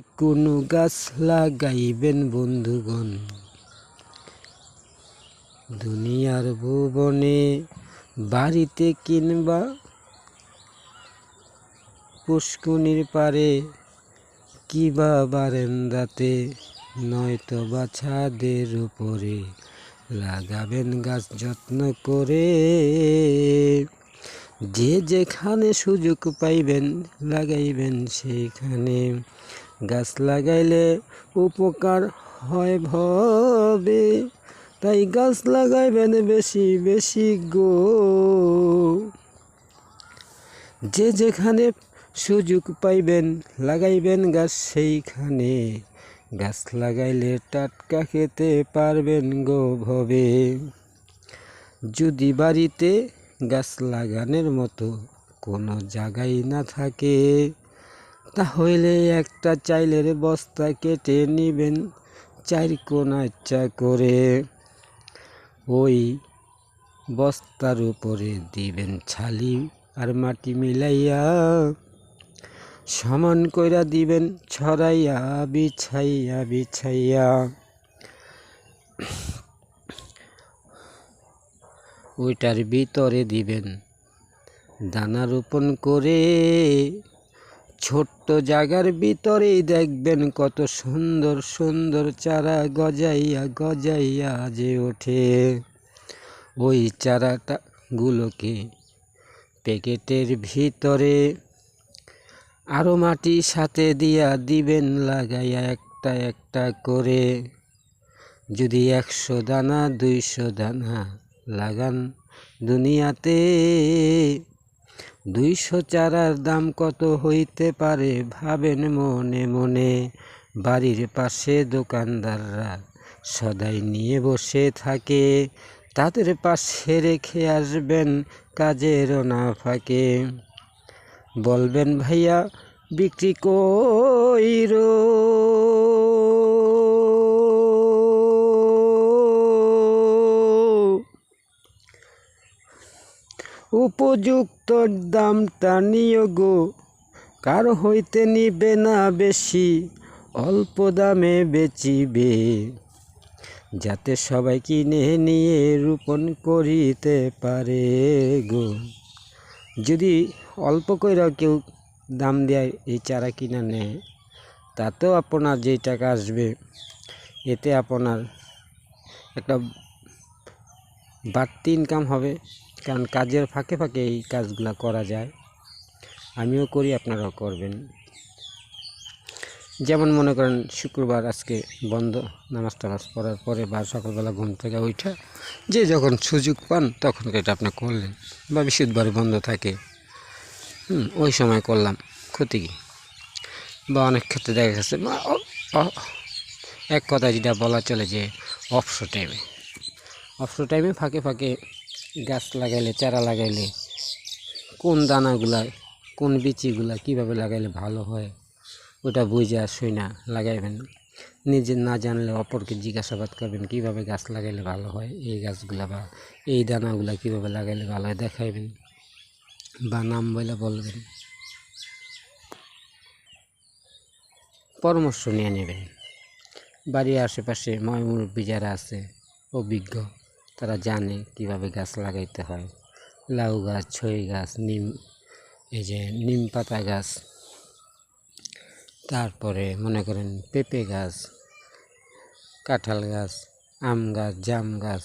কোনো গাছ লাগাইবেন বন্ধুগণ। দুনিয়ার ভুবনে বাড়িতে কিংবা পুষ্কুনির পারে কিবা বারেন্দাতে নয়তো বা ছাদের উপরে লাগাবেন গাছ যত্ন করে। যে যেখানে সুযোগ পাইবেন, লাগাইবেন সেইখানে গাছ লাগাইলে উপকার হয় ভবে। তাই গাছ লাগাইবেন বেশি বেশি গো। যে যেখানে সুযোগ পাইবেন, লাগাইবেন গাছ সেইখানে। গাছ লাগাইলে টাটকা খেতে পারবেন গো ভবে। যদি বাড়িতে গাছ লাগানোর মতো কোনো জায়গায় না থাকে তাহলে একটা চাইলের বস্তা কেটে নেবেন চার কোনাচ্চা করে। ওই বস্তার উপরে দিবেন ছালি আর মাটি মিলাইয়া, সমান কইরা দিবেন ছড়াইয়া, বিছাইয়া বিছাইয়া। ওইটার ভিতরে দিবেন দানা রোপণ করে। ছোট্ট জায়গার ভিতরেই দেখবেন কত সুন্দর সুন্দর চারা গজাইয়া গজাইয়া যে ওঠে। ওই চারাটা গুলোকে প্যাকেটের ভিতরে আরও মাটি সাথে দিয়া দিবেন, লাগাইয়া একটা একটা করে। যদি একশো দানা, দুইশো দানা লাগান দুনিয়াতে দুইশো চারার দাম কত হইতে পারে ভাবেন মনে মনে। বাড়ির পাশে দোকানদাররা সদাই নিয়ে বসে থাকে। তাদের পাশে রেখে আসবেন কাজের না ফাঁকে বলবেন, ভাইয়া, বিক্রি কইরো? উপযুক্ত দামটা নিও গো। কার হইতে নিবে না বেশি, অল্প দামে বেচিবে। যাতে সবাই কিনে নিয়ে রোপণ করিতে পারে গো। যদি অল্প কইরা কেউ দাম দেয়, এই চারা কিনা নেয়, তাতেও আপনার যেই টাকা আসবে, এতে আপনার একটা বাড়তি ইনকাম হবে। কারণ কাজের ফাঁকে ফাঁকে এই কাজগুলো করা যায়। আমিও করি, আপনারাও করবেন। যেমন মনে করেন, শুক্রবার আজকে বন্ধ, নামাজ টামাজ পড়ার পরে বা সকালবেলা ঘুম থেকে উঠা যে যখন সুযোগ পান, তখন এটা আপনি করলেন বা বৃহস্পতিবার বন্ধ থাকে। হুম, ওই সময় করলাম। ক্ষতি কী? বা অনেক ক্ষেত্রে দেখা গেছে এক কথা যেটা বলা চলে যে অফশো টাইমে। অফশো টাইমে ফাঁকে ফাঁকে গাছ লাগাইলে, চারা লাগাইলে, কোন দানাগুলা, কোন বিচিগুলা কীভাবে লাগাইলে ভালো হয়, ওটা বুঝে আর শুই না, লাগাইবেন নিজে না জানলে অপরকে জিজ্ঞাসাবাদ করবেন, কীভাবে গাছ লাগাইলে ভালো হয়, এই গাছগুলা বা এই দানাগুলা কীভাবে লাগাইলে ভালো হয়, দেখাইবেন বা নাম বলে বলবেন। পরামর্শ নিয়ে নেবেন। বাড়ির আশেপাশে ময় মুরব্বী যারা আছে, অভিজ্ঞ তারা জানে কীভাবে গাছ লাগাইতে হয়। লাউ গাছ, ছই গাছ, নিম, এই যে নিম পাতা গাছ, তারপরে মনে করেন পেঁপে গাছ, কাঁঠাল গাছ, আম গাছ, জাম গাছ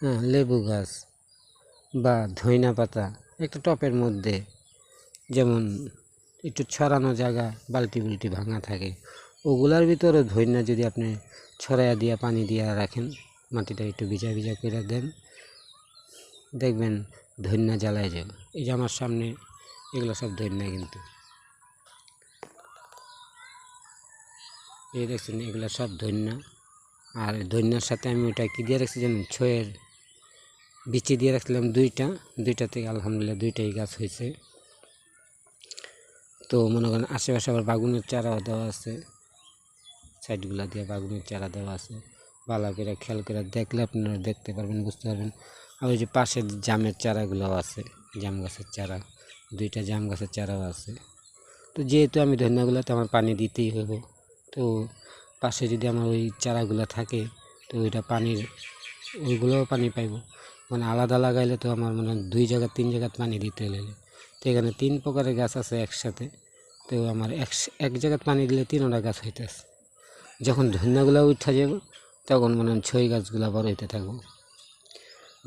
হ্যাঁ লেবু গাছ বা ধইনা পাতা একটা টপের মধ্যে। যেমন একটু ছড়ানো জায়গা, বালতি বুলটি ভাঙা থাকে। ওগুলার ভিতরে ধইনা যদি আপনি ছড়াইয়া দিয়া, পানি দিয়া রাখেন মাটিটা একটু ভিজা ভিজা করে দেন। দেখবেন ধন্যা জ্বালায় যাবে। এই যে আমার সামনে এগুলো সব ধন্যা কিন্তু। এই দেখছেন এগুলো সব ধন্যা আর ধন্যার সাথে আমি ওটা কী দিয়ে রাখছি জানেন? ছয়ের বিচি দিয়ে রাখছিলাম দুইটা। দুইটা থেকে আলহামদুলিল্লাহ দুইটাই গাছ হয়েছে। তো মনে করেন আশেপাশে আবার বাগুনের চারাও দেওয়া আছে। সাইডগুলো দিয়ে বাগুনের চারা দেওয়া আছে। ভালো করে খেয়াল করে দেখলে আপনারা দেখতে পারবেন, বুঝতে পারবেন। আর ওই যে পাশে জামের চারাগুলোও আছে, জাম গাছের চারা, দুইটা জাম গাছের চারাও আছে। তো যেহেতু আমি ধন্যগুলোতে আমার পানি দিতেই হইব। তো পাশে যদি আমার ওই চারাগুলো থাকে, তো ওইটা পানির, ওইগুলোও পানি পাইব। মানে আলাদা লাগাইলে তো আমার মানে দুই জায়গা, তিন জায়গাত পানি দিতে হলে তো এখানে তিন প্রকারের গাছ আছে একসাথে। তো আমার এক এক জায়গাত পানি দিলে তিনটা গাছ হইতেছে। যখন ধন্যগুলো উঠা যাব তখন মনে হয় ছই গাছগুলো বড় হইতে থাকব।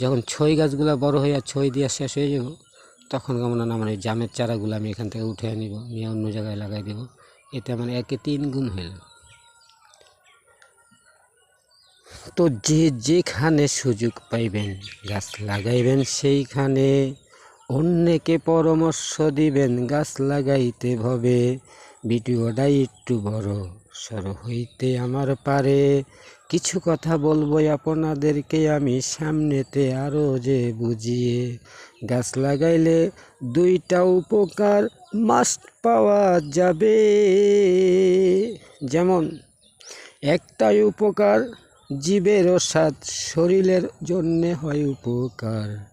যখন ছই গাছগুলো বড় হইয়া ছই দিয়া শেষ হয়ে যাব, তখন কেমন আমার এই জামের চারাগুলো আমি এখান থেকে উঠে নিব, নিয়ে অন্য জায়গায় লাগাই দেব, এতে আমার একে তিন গুণ হইল। তো যে যেখানে সুযোগ পাইবেন, গাছ লাগাইবেন সেইখানে, অন্যকে পরামর্শ দিবেন, গাছ লাগাইতে ভবে ভিডিওটা একটু বড়, সর হইতে আমার পারে কিছু কথা বলব আপনাদেরকে আমি সামনেতে আরও যে বুঝিয়ে গাছ লাগাইলে দুইটা উপকার মাস্ট পাওয়া যাবে। যেমন, একটাই উপকার জীবেরও স্বাদ শরীরের জন্যে হয় উপকার।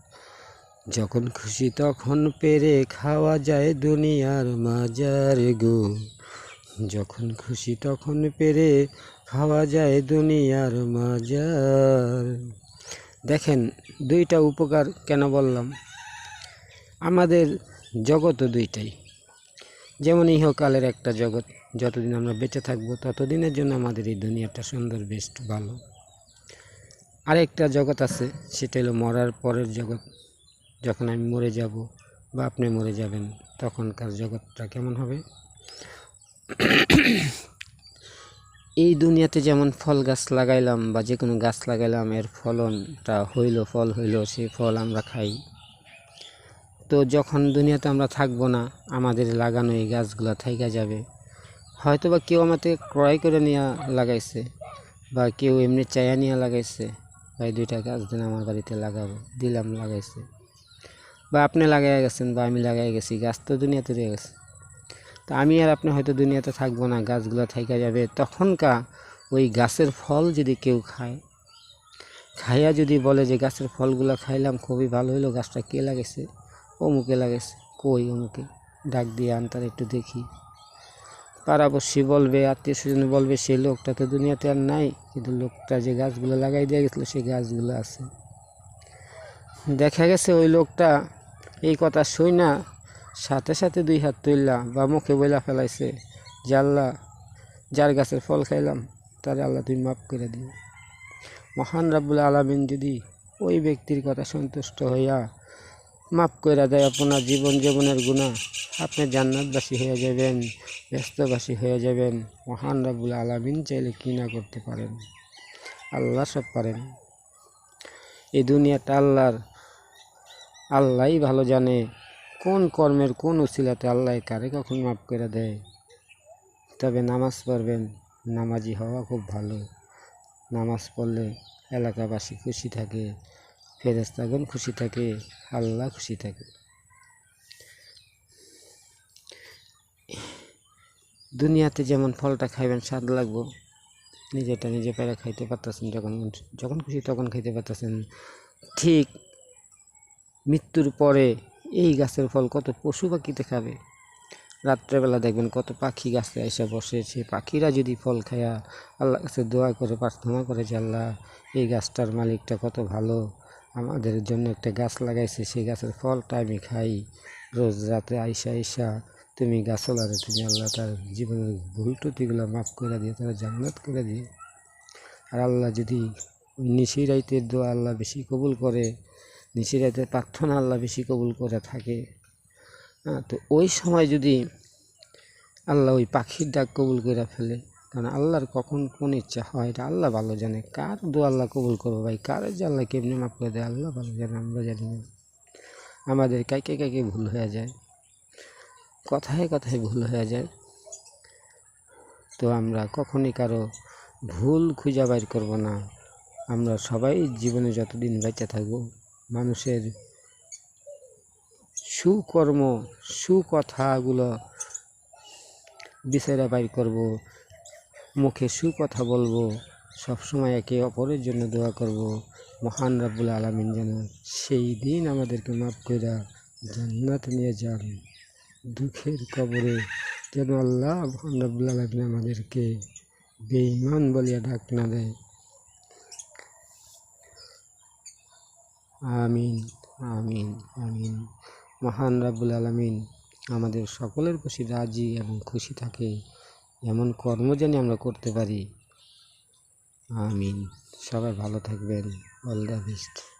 যখন খুশি তখন পেরে খাওয়া যায় দুনিয়ার মাজার গো। যখন খুশি তখন পেরে খাওয়া যায় দুনিয়ার মাজার। দেখেন, দুইটা উপকার কেন বললাম? আমাদের জগৎও দুইটাই। যেমন ইহকালের একটা জগৎ, যতদিন আমরা বেঁচে থাকব ততদিনের জন্য আমাদের এই দুনিয়াটা সুন্দর, বেস্ট, ভালো। আরেকটা জগৎ আছে, সেটা হলো মরার পরের জগৎ। যখন আমি মরে যাব বা আপনি মরে যাবেন, তখনকার জগৎটা কেমন হবে? এই দুনিয়াতে যেমন ফল গাছ লাগাইলাম বা যে কোনো গাছ লাগাইলাম, এর ফলনটা হইল, ফল হইল সেই ফল আমরা খাই। তো যখন দুনিয়াতে আমরা থাকব না, আমাদের লাগানো এই গাছগুলো থাইকা যাবে। হয়তো বা কেউ থেকে ক্রয় করে নিয়ে লাগাইছে বা কেউ এমনি চায়া নিয়ে লাগাইছে বা এই দুইটা গাছ দিন, আমার বাড়িতে লাগাবো দিলাম, লাগাইছে। বা আপনি লাগাই গেছেন বা আমি লাগাই গেছি, গাছ তো দুনিয়াতে রয়ে গেছে। তো আমি আর আপনি হয়তো দুনিয়াতে থাকব না, গাছগুলো থাইকা যাবে। তখনকার ওই গাছের ফল যদি কেউ খায়, খাইয়া যদি বলে যে গাছের ফলগুলো খাইলাম, খুবই ভালো হইল, গাছটা কে লাগাইছে? অমুকে লাগাইছে। কই অমুকে? ডাক দিয়ে আনতার একটু দেখি। পাড়াপড়শি বলবে আত্মীয় স্বজন বলবে সেই লোকটা তো দুনিয়াতে আর নাই, কিন্তু লোকটা যে গাছগুলো লাগাই দিয়ে গেছিল সেই গাছগুলো আছে। দেখা গেছে ওই লোকটা এই কথা শুই না সাথে সাথে দুই হাত তুললা বা মুখে বইলা ফেলাইছে আল্লাহ যার গাছের ফল খাইলাম, তার আল্লাহ তুমি মাফ করে দিও। মহান রাব্বুল আলমিন যদি ওই ব্যক্তির কথা সন্তুষ্ট হইয়া মাফ করে দেয় আপনার জীবন জীবনের গুণা আপনি জান্নাতবাসী হয়ে যাবেন, ব্যস্তবাসী হয়ে যাবেন। মহান রাব্বুল আলমিন চাইলে কি না করতে পারেন? আল্লাহ সব পারেন। এই দুনিয়াটা আল্লাহর, আল্লাহই ভালো জানে। কোন কর্মের কোন উসিলাতে আল্লাহ কারে কখন মাফ করে দেয়? তবে নামাজ পড়বেন, নামাজি হওয়া খুব ভালো। নামাজ পড়লে এলাকাবাসী খুশি থাকে ফেরেস্তাগণ খুশি থাকে, আল্লাহ খুশি থাকে। দুনিয়াতে যেমন ফলটা খাইবেন, স্বাদ লাগবো। নিজেটা নিজে পেরে খাইতে পারতেছেন, যখন যখন খুশি তখন খাইতে পারতেছেন। ঠিক মৃত্যুর পরে এই গাছের ফল কত পশু পাখিতে খাবে? রাত্রেবেলা দেখবেন কত পাখি গাছে এসে বসে। সে পাখিরা যদি ফল খায়া আল্লাহ কাছে দোয়া করে, প্রার্থনা করে যে, আল্লাহ, এই গাছটার মালিকটা কত ভালো। আমাদের জন্য একটা গাছ লাগাইছে, সেই গাছের ফলটা আমি খাই। রোজ রাতে আইসা আইসা তুমি গাছওয়ালারে তুমি আল্লাহ তার জীবনের ভুল টুতিগুলো মাফ করে দিয়ে তারা জান্নাত করে দিয়ে আর আল্লাহ যদি ওই নিশি রাইতের দোয়া আল্লাহ বেশি কবুল করে রাইতের প্রার্থনা আল্লাহ বেশি কবুল করে থাকে। হ্যাঁ তো ওই সময় যদি আল্লাহ ওই পাখির ডাক কবুল করে ফেলে, কারণ আল্লাহর কখন কোন ইচ্ছা হয়, এটা আল্লাহ ভালো জানে। কার দু আল্লাহ কবুল করব ভাই? কার যে আল্লাহ কেমনি মাফ করে দেয়? আল্লাহ ভালো জানে, আমরা জানি না। আমাদের কাকে কাকে ভুল হয়ে যায়। কথায় কথায় ভুল হয়ে যায়। তো আমরা কখনই কারও ভুল খুঁজে বাইর করব না। আমরা সবাই জীবনে যতদিন বেঁচে থাকব মানুষের সুকর্ম, সুকথাগুলো বিচারে বাইর করব, মুখে সুকথা বলব, সবসময় একে অপরের জন্য দোয়া করব। মহান রাব্বুল আলমিন যেন সেই দিন আমাদেরকে মাফ করে জান্নাত নিয়ে যান। দুঃখের কবরে যেন আল্লাহ রব্বুল আলমিন আমাদেরকে বেঈমান বলিয়া ডাক না দেয়। আমিন আমিন আমিন। মহান রাব্বুল আলমিন আমাদের সকলের খুশি রাজি এবং খুশি থাকে, এমন কর্ম যেন আমরা করতে পারি। আমিন। সবাই ভালো থাকবেন। All the best.